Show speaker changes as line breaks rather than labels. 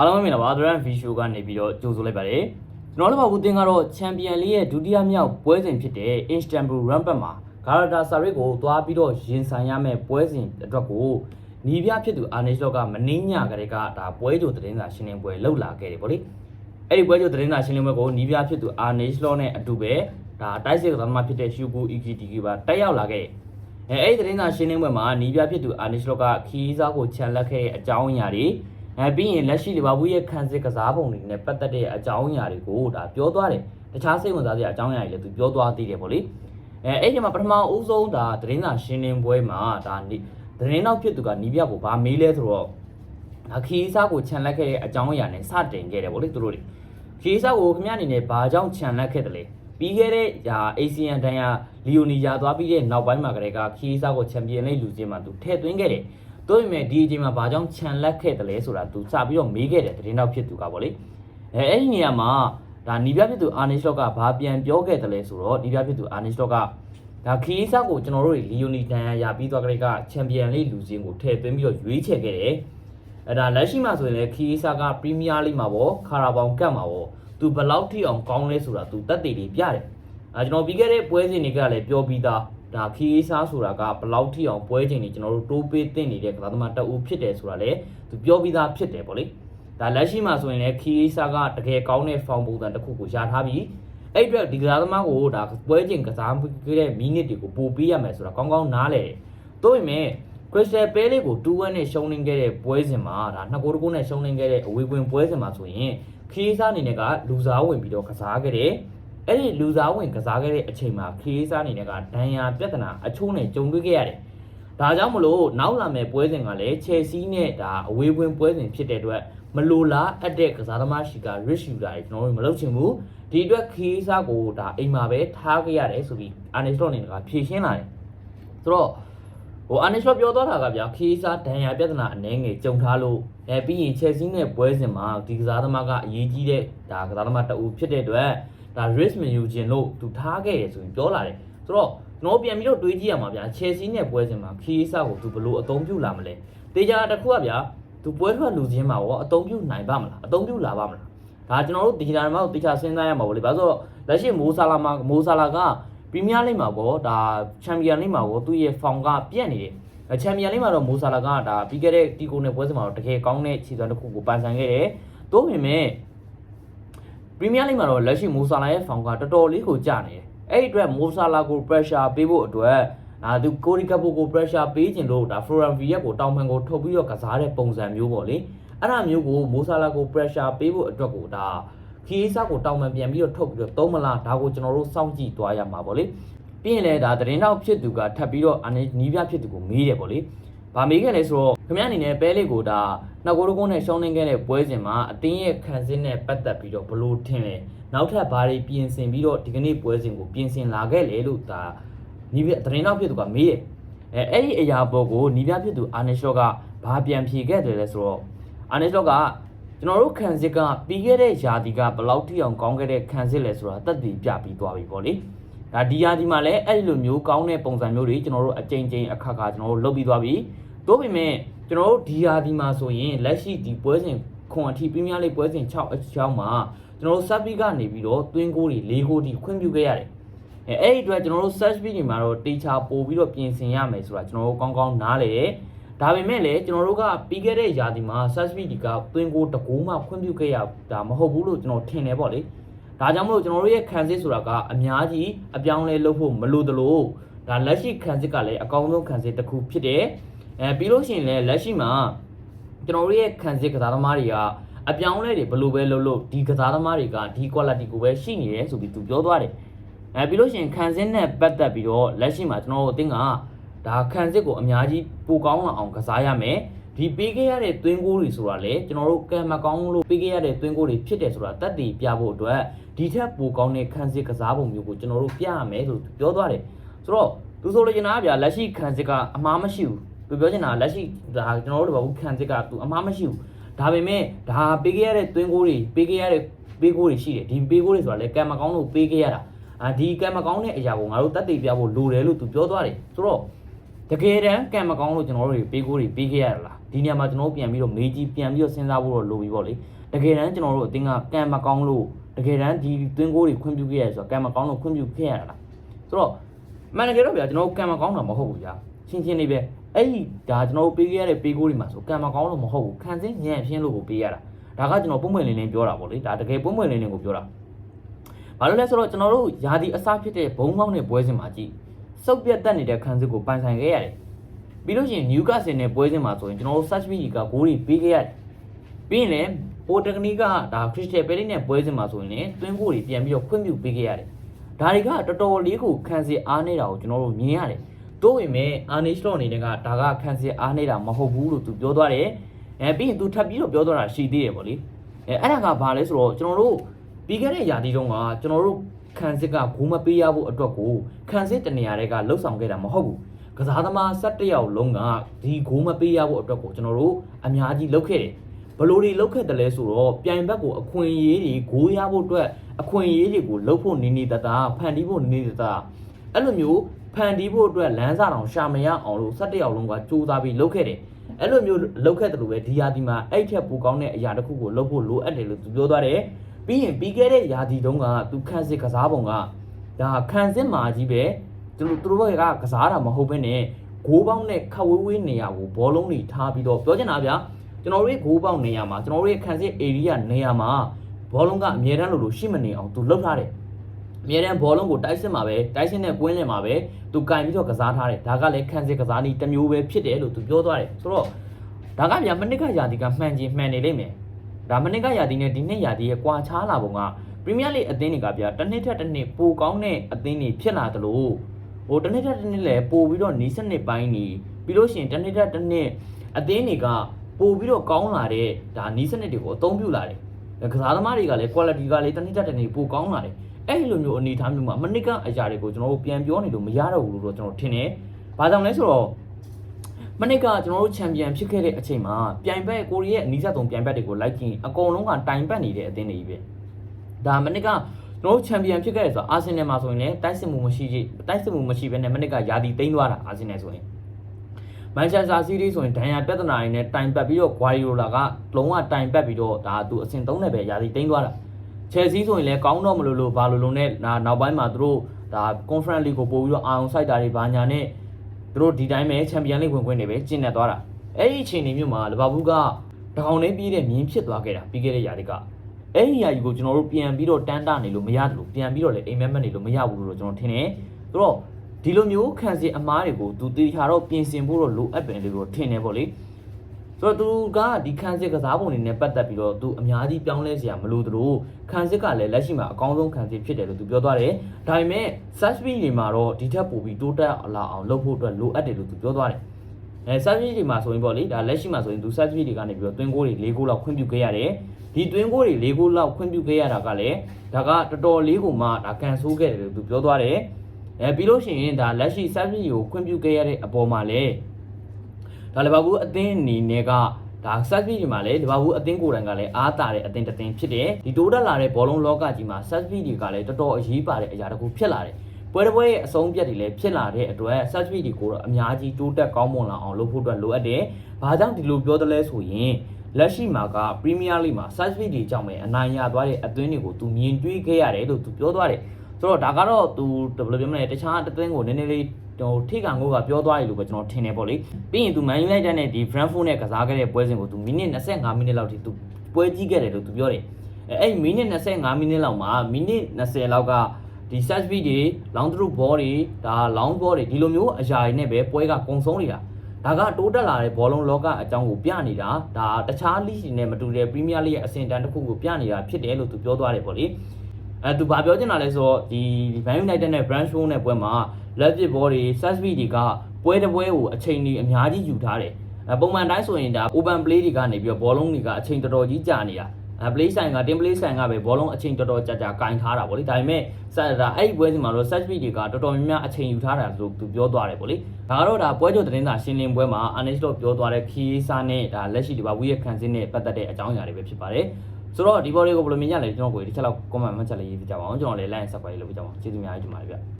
အားလုံးပဲမင်္ဂလာပါ Dran Visual ကနေပြီးတော့ကြိုဆိုလိုက်ပါတယ်ကျွန်တော်တို့ဘာဘူးတင်ကတော့ Champion League ရဲ့ဒုတိယမြောက်ပွဲစဉ်ဖြစ်တဲ့ Istanbul Rampart မှာ Galatasaray ကိုသွားပြီးတော့ရင်ဆိုင်ရမယ့်ပွဲစဉ်အတွက်ကိုနီးပြဖြစ်သူ Arne Slot ကမနှင်းညကလေးကဒါပွဲကြိုသတင်းစာရှင်းလင်းပွဲလုပ်လာခဲ့တယ်ဗောလေအဲ့ဒီပွဲကြိုသတင်းစာရှင်းလင်းပွဲကိုနီးပြဖြစ်သူ Arne Slot နဲ့အတူပဲဒါတိုက်စစ်ကသမားဖြစ်တဲ့ Hugo Ekitike ပါတက်ရောက်လာခဲ့တယ်အဲအဲ့ဒီသတင်းစာရှင်းလင်းပွဲမှာနီးပြဖြစ်သူ Arne Slot ကခီးစားကိုခြံလက်ခဲ့တဲ့အကြောင်းအရာတွေ အဲပြီးရင်လက်ရှိလီဗာပူးရဲ့ခံစစ်ကစားပုံတွေနဲ့ပတ်သက်တဲ့အကြောင်းအရာတွေကိုဒါပြောသွားတယ်တခြားစိတ်ဝင်စားစရာအကြောင်းအရာတွေလည်းသူပြောသွားသေးတယ်ဗောလေအဲအဲ့ဒီမှာပထမအဦးဆုံးဒါသတင်းစာရှင်းလင်းပွဲမှာဒါနေသတင်းနောက်ဖြစ်သူကနီးပြကိုဗာမေးလဲဆိုတော့ဒါခီးစားကိုခြံလက်ခဲ့တဲ့အကြောင်းအရာနဲ့စတင်ခဲ့တယ်ဗောလေသူတို့တွေခီးစားကိုခင်ဗျားအနေနဲ့ဘာကြောင့်ခြံလက်ခဲ့တယ်လဲပြီးခဲ့တဲ့ဒါ ASEAN တန်းရလီယိုနီယာသွားပြီးတဲ့နောက်ပိုင်းမှာကလေးကခီးစားကိုချန်ပီယံလိလူချင်းမှာသူထည့်သွင်းခဲ့တယ် တို့ပေမဲ့ဒီအချိန်မှာဘာကြောင့်ခြံလက်ခဲ့တယ်လဲဆိုတာသူစပြီးတော့မေးခဲ့တယ်သတင်းတော့ဖြစ်သူကဗောလေအဲအဲ့ဒီနေရာမှာဒါနီးပြဖြစ်သူအာနီရှလော့ကဘာပြန်ပြောခဲ့တယ်လဲဆိုတော့နီးပြဖြစ်သူအာနီရှလော့ကဒါခီးစားကိုကျွန်တော်တို့လီယိုနီတန်ရပြီးသွားကြတဲ့ကချန်ပီယံလိလူချင်းကိုထည့်သွင်းပြီးတော့ရွေးချယ်ခဲ့တယ်အဲဒါလက်ရှိမှာဆိုရင်လည်းခီးစားကပရီးမီးယားလိမှာပေါ့ခါရာဘောင်ကပ်မှာပေါ့သူဘယ်လောက်ထိအောင်ကောင်းလဲဆိုတာသူတက်တည်တွေပြတယ်အဲကျွန်တော်ပြီးခဲ့တဲ့ပွဲစဉ်တွေကလည်းပြောပြီးသား ဒါခီးစားဆိုတာကဘယ်လောက်ထိအောင်ပွဲချိန်တွေကျွန်တော်တို့တိုးပေးတင်နေတဲ့ကစားသမားတအူဖြစ်တယ်ဆိုတာလေသူပြောပြီးသားဖြစ်တယ်ဗောလေဒါလက်ရှိမှာဆိုရင်လည်းခီးစားကတကယ်ကောင်းတဲ့ဖောင်ပုံစံတစ်ခုကိုရထားပြီးအဲ့အတွက်ဒီကစားသမားကိုဒါပွဲချိန်ကစားခဲ့တဲ့မိနစ်တွေကိုပို့ပေးရမယ်ဆိုတာကောင်းကောင်းနားလေတယ်တို့ပေမဲ့ Crystal Palace ကို2-1နဲ့ရှုံးနေခဲ့တဲ့ပွဲစဉ်မှာဒါ2ဂိုးတကူနဲ့ရှုံးနေခဲ့တဲ့အဝေးကွင်းပွဲစဉ်မှာဆိုရင်ခီးစားအနေနဲ့ကလူစားဝင်ပြီးတော့ကစားခဲ့တယ် အဲ့ဒီလူစားဝင်ကစားခဲ့တဲ့အချိန်မှာခေးစားနေတဲ့ကဒဏ်ရာပြဿနာအချို့နဲ့ကြုံတွေ့ခဲ့ရတယ်။ဒါကြောင့်မလို့နောက်လာမယ့်ပွဲစဉ်ကလည်း Chelsea နဲ့ဒါအဝေးကွင်းပွဲစဉ်ဖြစ်တဲ့အတွက်မလိုလားအပ်တဲ့ကစားသမားရှိက risk shooter တွေကျွန်တော်တို့မလုပ်ချင်ဘူး။ဒီအတွက်ခေးစားကိုဒါအိမ်မှာပဲထားခဲ့ရတယ်ဆိုပြီး Arne Slot အနေနဲ့ကဖြေရှင်းလာတယ်။ဆိုတော့ဟို Arne Slot ပြောသွားတာကဗျာခေးစားဒဏ်ရာပြဿနာအနှဲငယ်ကြုံထားလို့အဲပြီးရင် Chelsea နဲ့ပွဲစဉ်မှာဒီကစားသမားကအရေးကြီးတဲ့ဒါကစားသမားတအူဖြစ်တဲ့အတွက် ဒါ risk မယူခြင်းလို့သူထားခဲ့တယ်ဆိုရင်ပြောလာတယ်ဆိုတော့ကျွန်တော်ပြန်ပြီးတော့တွေးကြည့်ရမှာဗျာ Chelsea နဲ့ပွဲစဉ်မှာခီးစားကိုသူဘယ်လိုအသုံးပြုလာမလဲတေချာတစ်ခုကဗျာသူပွဲထွက်လူချင်းမှာရောအသုံးပြုနိုင်ပါမလားအသုံးပြုလာပါမလားဒါကျွန်တော်တို့ဒီဂျီတာမှာတေချာစဉ်းစားရမှာပေါ့လေဘာလို့ဆိုတော့လက်ရှိမိုးဆာလာမှာမိုးဆာလာကပရီးမီးယားလိမှာပေါ့ဒါချန်ပီယံလိမှာပေါ့သူ့ရဲ့ဖောင်ကပြက်နေတယ်ချန်ပီယံလိမှာတော့မိုးဆာလာကဒါပြီးခဲ့တဲ့တီကိုနဲ့ပွဲစဉ်မှာတော့တကယ်ကောင်းတဲ့ခြေစွမ်းတစ်ခုကိုပန်ဆန်ခဲ့တယ်။သို့ပေမဲ့ ပရီးမီးယားလိမှာတော့လက်ရှိမိုးဆာလာရဲ့ဖောင်ကတော်တော်လေးကိုကျနေတယ်။အဲ့ဒီအတွက်မိုးဆာလာကို pressure ပေးဖို့အတွက်ဒါသူကိုရီကပ်ပိုကို pressure ပေးခြင်းလို့ဒါ Florian Wirtz ကိုတောင်ပန်ကိုထုတ်ပြီးတော့ကစားတဲ့ပုံစံမျိုးပေါ့လေ။အဲ့ဒါမျိုးကိုမိုးဆာလာကို pressure ပေးဖို့အတွက်ကိုဒါခီးစားကိုတောင်ပန်ပြန်ပြီးတော့ထုတ်ပြီးတော့သုံးမလားဒါကိုကျွန်တော်တို့စောင့်ကြည့်သွားရမှာပေါ့လေ။ပြီးရင်လည်းဒါသတင်းတော့ဖြစ်သူကထပ်ပြီးတော့အနေနီးပြဖြစ်သူကိုမေးတယ်ပေါ့လေ။ဗာမေးခဲ့လဲဆိုတော့ခင်ဗျားအနေနဲ့ပဲလေးကိုဒါ နောက်ကိုတကုန်းနဲ့ရှောင်းနေခဲ့တဲ့ပွဲစဉ်မှာအတင်းရဲ့ခံစစ်နဲ့ပတ်သက်ပြီးတော့ဘလို့ထင်လဲနောက်ထပ်ဘာတွေပြင်ဆင်ပြီးတော့ဒီကနေ့ပွဲစဉ်ကိုပြင်ဆင်လာခဲ့လဲလို့ဒါနီးပြသတင်းတော့ဖြစ်သူကမေးတယ်အဲအဲ့ဒီအရာပေါ်ကိုနီးပြဖြစ်သူအာနေရှော့ကဘာပြန်ဖြေခဲ့တယ်လဲဆိုတော့အာနေရှော့ကကျွန်တော်တို့ခံစစ်ကပြီးခဲ့တဲ့ယာတီကဘယ်လောက်ထိအောင်ကောင်းခဲ့တဲ့ခံစစ်လဲဆိုတာတက်တည်ပြပြီးသွားပြီပေါ့လေဒါဒီယာတီမှာလည်းအဲ့ဒီလိုမျိုးကောင်းတဲ့ပုံစံမျိုးတွေကျွန်တော်တို့အကြိမ်ကြိမ်အခါခါကျွန်တော်တို့လုပ်ပြီးသွားပြီသို့ပေမဲ့ ကျွန်တော်တို့ဒီယာဒီမှာဆိုရင်လက်ရှိဒီပွဲစဉ်ခွန်အထိပရီးမီးယားလိပွဲစဉ်6အချောင်းမှာကျွန်တော်တို့ sub ကနေပြီးတော့တွင်းကိုတွေ၄ကိုတီခွင့်ပြုခဲ့ရတယ်အဲအဲ့ဒီအတွက်ကျွန်တော်တို့ search speed တွေမှာတော့တေချာပို့ပြီးတော့ပြင်ဆင်ရမယ်ဆိုတာကျွန်တော်တို့ကောင်းကောင်းနားလေတယ်ဒါပေမဲ့လည်းကျွန်တော်တို့ကပြီးခဲ့တဲ့ယာဒီမှာ search speed ကတွင်းကိုတကူမှခွင့်ပြုခဲ့ရတာမဟုတ်ဘူးလို့ကျွန်တော်ထင်တယ်ပေါ့လေဒါကြောင့်မလို့ကျွန်တော်တို့ရဲ့ခံစစ်ဆိုတာကအများကြီးအပြောင်းလဲလုပ်ဖို့မလိုသလိုဒါလက်ရှိခံစစ်ကလည်းအကောင်းဆုံးခံစစ်တစ်ခုဖြစ်တယ် အဲပြီးလို့ရှိရင်လည်းလက်ရှိမှာကျွန်တော်တို့ရဲ့ခံစစ်ကစားသမားတွေကအပြောင်းလဲတွေဘယ်လိုပဲလုပ်လို့ဒီကစားသမားတွေကဒီ quality ကိုပဲရှိနေတယ်ဆိုပြီးသူပြောသွားတယ်အဲပြီးလို့ရှိရင်ခံစစ်နဲ့ပတ်သက်ပြီးတော့လက်ရှိမှာကျွန်တော်တို့အသင်းကဒါခံစစ်ကိုအများကြီးပိုကောင်းလာအောင်ကစားရမယ်ဒီပေးခဲ့ရတဲ့သွင်းကိုတွေဆိုတာလေကျွန်တော်တို့ကံမကောင်းလို့ပေးခဲ့ရတဲ့သွင်းကိုတွေဖြစ်တယ်ဆိုတာတက်တည်ပြဖို့အတွက်ဒီထက်ပိုကောင်းတဲ့ခံစစ်ကစားပုံမျိုးကိုကျွန်တော်တို့ပြရမယ်လို့ပြောသွားတယ်ဆိုတော့သူဆိုလိုချင်တာကဗျာလက်ရှိခံစစ်ကအမှားမရှိဘူး သူပြောချင်တာလက်ရှိဒါကျွန်တော်တို့ဘာဘူးခံစစ်ကသူအမှားမရှိဘူးဒါပေမဲ့ဒါပေးခဲ့ရတဲ့သွင်းကိုတွေပေးခဲ့ရတဲ့ပေးကိုတွေရှိတယ်ဒီပေးကိုတွေဆိုတာလည်းကံမကောင်းလို့ပေးခဲ့ရတာအာဒီကံမကောင်းတဲ့အရာကိုငါတို့တက်တည်ပြဖို့လိုတယ်လို့သူပြောသွားတယ်ဆိုတော့တကယ်တမ်းကံမကောင်းလို့ကျွန်တော်တို့တွေပေးကိုတွေပေးခဲ့ရတာလားဒီနေရာမှာကျွန်တော်တို့ပြန်ပြီးတော့မေးကြည့်ပြန်ပြီးတော့စဉ်းစားဖို့တော့လိုပြီပေါ့လေတကယ်တမ်းကျွန်တော်တို့အတင်းကကံမကောင်းလို့တကယ်တမ်းဒီသွင်းကိုတွေခွင့်ပြုခဲ့ရဆိုတော့ကံမကောင်းလို့ခွင့်ပြုခဲ့ရတာလားဆိုတော့မှန်တကယ်တော့ဗျာကျွန်တော်တို့ကံမကောင်းတာမဟုတ်ဘူးဗျာရှင်းရှင်းလေးပဲ အဲ့ဒီဒါကျွန်တော်တို့ပေးခဲ့ရတဲ့ပေးကိုတွေမှာဆိုကံမကောင်းလို့မဟုတ်ဘူးခံစင်းညံ့ဖြင်းလို့ကိုပေးရတာဒါကကျွန်တော်ပုံမှန်လင်းလင်းပြောတာပေါ့လေဒါတကယ်ပုံမှန်လင်းလင်းကိုပြောတာဘာလို့လဲဆိုတော့ကျွန်တော်တို့ယာဒီအစားဖြစ်တဲ့ဘုံမောင်းတဲ့ပွဲစဉ်မှာကြည့်စုပ်ပြတ်တက်နေတဲ့ခံစစ်ကိုပိုင်ဆိုင်ခဲ့ရတယ်ပြီးလို့ရှိရင် Newcastle နဲ့ပွဲစဉ်မှာဆိုရင်ကျွန်တော်တို့ Search Beat ကဂိုးတွေပေးခဲ့ရတယ်။ပြီးရင်လည်း Port Technique ကဒါ Crystal Palace နဲ့ပွဲစဉ်မှာဆိုရင်လည်းတွင်းဂိုးတွေပြန်ပြီးတော့ခွင့်ပြုပေးခဲ့ရတယ်။ဒါတွေကတော်တော်လေးကိုခံစီအားနေတာကိုကျွန်တော်တို့မြင်ရတယ်။ သို့ပေမဲ့ Arne Slot အနေနဲ့ကဒါကခံစီအားနေတာမဟုတ်ဘူးလို့သူပြောသွားတယ်။အဲပြီးရင်သူထပ်ပြီးတော့ပြောသွားတာရှိသေးတယ်ပေါ့လေ။အဲအဲ့ဒါကဘာလဲဆိုတော့ကျွန်တော်တို့ပြီးခဲ့တဲ့ရာသီတုန်းကကျွန်တော်တို့ခံစစ်ကဂိုးမပေးရဖို့အတွက်ကိုခံစစ်တနေရာတွေကလှုပ်ဆောင်ခဲ့တာမဟုတ်ဘူး။ကစားသမား17ယောက်လုံးကဒီဂိုးမပေးရဖို့အတွက်ကိုကျွန်တော်တို့အများကြီးလုပ်ခဲ့တယ်ဘလို့တွေလုပ်ခဲ့တယ်လဲဆိုတော့ပြိုင်ဘက်ကိုအခွင့်အရေးတွေဂိုးရဖို့အတွက်အခွင့်အရေးတွေကိုလုပ်ဖို့နေနေတတာဖန်တီးဖို့နေနေတတာအဲ့လိုမျိုး ဖန်တီးဖို့အတွက်လမ်းစာတောင်ရှာမရအောင်လို့17ယောက်လုံးကစူးစမ်းပြီးလုပ်ခဲ့တယ်အဲ့လိုမျိုးလုပ်ခဲ့တယ်လို့ပဲဒီယာဒီမှာအဲ့ထက်ပိုကောင်းတဲ့အရာတစ်ခုကိုလုပ်ဖို့လိုအပ်တယ်လို့သူပြောသွားတယ်ပြီးရင်ပြီးခဲ့တဲ့ယာဒီတုန်းကသူခန်းစစ်ကစားပုံကဒါခန်းစစ်မာကြီးပဲသူတို့သူတို့ဘက်ကကစားတာမဟုတ်ဘဲနဲ့ဂိုးပေါင်းနဲ့ခတ်ဝေးဝေးနေရာကိုဘောလုံးတွေထားပြီးတော့ပြောချင်တာဗျာကျွန်တော်တို့ရဲ့ဂိုးပေါင်းနေရာမှာကျွန်တော်တို့ရဲ့ခံစစ် area နေရာမှာဘောလုံးကအမြဲတမ်းလိုလိုရှိမနေအောင်သူလှုပ်ထားတယ် အမြဲတမ်းဘောလုံးကိုတိုက်စစ်မှာပဲတိုက်စစ်နဲ့ကွင်းလင်မှာပဲသူကင်ပြီးတော့ကစားထားတယ်ဒါကလည်းခံစစ်ကစားနည်းတစ်မျိုးပဲဖြစ်တယ်လို့သူပြောသွားတယ်ဆိုတော့ဒါကဗျာမနစ်ကယာတီကမှန်ချင်းမှန်နေလိမ့်မယ်ဒါမနစ်ကယာတီနဲ့ဒီနှစ်ယာတီရဲ့ကွာခြားလာပုံကပရီးမီးယားလိအသင်းတွေကဗျာတစ်နှစ်ထက်တစ်နှစ်ပိုကောင်းတဲ့အသင်းတွေဖြစ်လာတယ်လို့ဟိုတစ်နှစ်တက်တစ်နှစ်လည်းပို့ပြီးတော့နီးစနစ်ပိုင်းနေပြီးလို့ရှိရင်တစ်နှစ်တက်တစ်နှစ်အသင်းတွေကပို့ပြီးတော့ကောင်းလာတဲ့ဒါနီးစနစ်တွေကိုအသုံးပြုလာတယ်ကစားသမားတွေကလည်း quality ကလည်းတစ်နှစ်တက်တစ်နှစ်ပိုကောင်းလာတယ် အဲ့ဒီလိုမျိုးအနေအထားမျိုးမှာမနစ်ကအရာတွေကိုကျွန်တော်တို့ပြန်ပြောနေလို့မရတော့ဘူးလို့တော့ကျွန်တော်ထင်တယ်။ဘာကြောင့်လဲဆိုတော့မနစ်ကကျွန်တော်တို့ချန်ပီယံဖြစ်ခဲ့တဲ့အချိန်မှာပြိုင်ဘက်ကိုရီးယားအနီးစပ်ဆုံးပြိုင်ဘက်တွေကိုလိုက်ကြည့်အကုန်လုံးကတိုင်ပတ်နေတဲ့အသင်းတွေကြီးပဲ။ဒါမနစ်ကကျွန်တော်တို့ချန်ပီယံဖြစ်ခဲ့ရဆိုတော့အာဆင်နယ်မှာဆိုရင်လည်းတိုက်စစ်မှုမရှိရှိတိုက်စစ်မှုမရှိဘဲနဲ့မနစ်ကယာတီသိမ်းသွားတာအာဆင်နယ်ဆိုရင်မန်ချက်စတာစီးတီးဆိုရင်ဒဏ်ရာပြဿနာတွေနဲ့တိုင်ပတ်ပြီးတော့ဂွာရီယိုလာကလုံးဝတိုင်ပတ်ပြီးတော့ဒါသူအဆင့်3နဲ့ပဲယာတီသိမ်းသွားတာ ချယ်ဆီဆိုရင်လည်းကောင်းတော့မလို့လို့ဘာလို့လို့နဲ့နောက်ပိုင်းမှာသူတို့ဒါ conference league ကိုပို့ပြီးတော့အာရုံစိုက်တာတွေဘာညာနဲ့သူတို့ဒီတိုင်းပဲချန်ပီယံလိဝင်ခွင့်တွေပဲကျင့်နေသွားတာအဲ့ဒီအချိန်တွေမျိုးမှာလီဗာပူးကတကောင်နဲ့ပြီးတဲ့မြင်းဖြစ်သွားခဲ့တာပြီးခဲ့တဲ့ယာတီကအဲ့ဒီအရာကြီးကိုကျွန်တော်တို့ပြန်ပြီးတော့တန်းတာနေလို့မရတယ်လို့ပြန်ပြီးတော့လည်းအိမ်မက်မက်နေလို့မရဘူးလို့ကျွန်တော်ထင်တယ်။ဆိုတော့ဒီလိုမျိုးခံစီအမားတွေကိုသူတေချာတော့ပြင်ဆင်ဖို့တော့လိုအပ်ပင်လို့ထင်တယ်ပေါ့လေ။ ဆိုတော့သူကဒီခံစစ်ကစားပုံတွေနဲ့ပတ်သက်ပြီးတော့သူအများကြီးပြောင်းလဲစရာမလိုသလိုခံစစ်ကလည်းလက်ရှိမှာအကောင်းဆုံးခံစစ်ဖြစ်တယ်လို့သူပြောသွားတယ်။ဒါပေမဲ့ search speed တွေမှာတော့ဒီထက်ပိုပြီးတိုးတက်လာအောင်လုပ်ဖို့အတွက်လိုအပ်တယ်လို့သူပြောသွားတယ်။အဲ search speed တွေမှာဆိုရင်ပေါ့လေဒါလက်ရှိမှာဆိုရင်သူ search speed တွေကနေပြီးတော့တွင်းကိုတွေ၄ကိုလောက်ခွင့်ပြုခဲ့ရတယ်။ဒီတွင်းကိုတွေ၄ကိုလောက်ခွင့်ပြုခဲ့ရတာကလည်းဒါကတော်တော်လေးကိုမှဒါကန်ဆိုးခဲ့တယ်လို့သူပြောသွားတယ်။အဲပြီးလို့ရှိရင်ဒါလက်ရှိ search speed ကိုခွင့်ပြုခဲ့ရတဲ့အပေါ်မှာလည်း ဒါလီဗာပူးအသင်းအနေနဲ့ကဒါဆက်ပြီးဒီမှာလေလီဗာပူးအသင်းကိုယ်တိုင်ကလည်းအားတာတဲ့အသင်းတစ်သင်းဖြစ်တယ်ဒီတိုးတက်လာတဲ့ဘောလုံးလောကကြီးမှာဆက်ပြီးတွေကလည်းတော်တော်အရေးပါတဲ့အရာတစ်ခုဖြစ်လာတယ်ပွဲတစ်ပွဲရဲ့အဆုံးပြတ်တွေလည်းဖြစ်လာတဲ့အတွက်ဆက်ပြီးတွေကိုတော့အများကြီးတိုးတက်ကောင်းမွန်လာအောင်လုပ်ဖို့အတွက်လိုအပ်တယ်ဘာကြောင့်ဒီလိုပြောသလဲဆိုရင်လက်ရှိမှာကပရီးမီးယားလိမှာ search feed တွေကြောင့်ပဲအနိုင်ရသွားတဲ့အသွင်းတွေကိုသူမြင်တွေ့ခဲ့ရတယ်လို့သူပြောသွားတယ်ဆိုတော့ဒါကတော့သူဘယ်လိုပြောမလဲတခြားတစ်သွင်းကိုနည်းနည်းလေး ဟိုထိကန်ကိုကပြောသွားရလို့ပဲကျွန်တော်ထင်တယ်ပေါ့လေပြီးရင်သူ Man United နဲ့ဒီ Brentford နဲ့ကစားခဲ့တဲ့ပွဲစဉ်ကိုသူမိနစ်25မိနစ်လောက်ထိသူပွဲကြီးခဲ့တယ်လို့သူပြောတယ်အဲအဲ့မိနစ်25မိနစ်လောက်မှာမိနစ်20လောက်ကဒီ search feed တွေ long through ball တွေဒါ long ball တွေဒီလိုမျိုးအရာတွေနဲ့ပဲပွဲကကုံဆုံးနေတာဒါကတိုးတက်လာတဲ့ဘောလုံးလောကအကြောင်းကိုပြနေတာဒါတခြားလိရှိနဲ့မတူတဲ့ပရီးမီးယားလိရဲ့အဆင့်တန်းတစ်ခုကိုပြနေတာဖြစ်တယ်လို့သူပြောသွားတယ်ပေါ့လေ အဲသူဘာပြောချင်တာလဲဆိုတော့ဒီ Man United နဲ့ Brentford နဲ့ပွဲမှာလက်ပစ်ဘောတွေ Sasby တွေကပွဲတစ်ပွဲကိုအချိန်ကြီးအများကြီးယူထားတယ်အဲပုံမှန်တိုင်းဆိုရင်ဒါ open play တွေကနေပြီးတော့ဘောလုံးတွေကအချိန်တော်တော်ကြီးကြာနေတာအဲ play sign က team play sign ကပဲဘောလုံးအချိန်တော်တော်ကြာကြာကင်ထားတာဗောလေဒါပေမဲ့ဆက်ဒါအဲ့ဒီပွဲစီမှာတော့ set speed တွေကတော်တော်များများအချိန်ယူထားတာလို့သူပြောသွားတယ်ဗောလေဒါကတော့ဒါပွဲကြိုသတင်းစာရှင်းလင်းပွဲမှာ Anish တော့ပြောသွားတဲ့ခီးစာနဲ့ဒါလက်ရှိဒီပါဝီရဲ့ခံစင်းနဲ့ပတ်သက်တဲ့အကြောင်းအရာတွေပဲဖြစ်ပါတယ် ဆိုတော့ဒီဘော်လေးကိုဘယ်လိုမြင်ကြလဲကျွန်တော်ကိုဒီချက်လောက် comment မှတ်ချက်လေးရေးပြကြပါအောင်ကျွန်တော်လည်း line subscribe လုပ်ပြကြပါအောင်ကျေးဇူးများကြီးတင်ပါတယ်ဗျ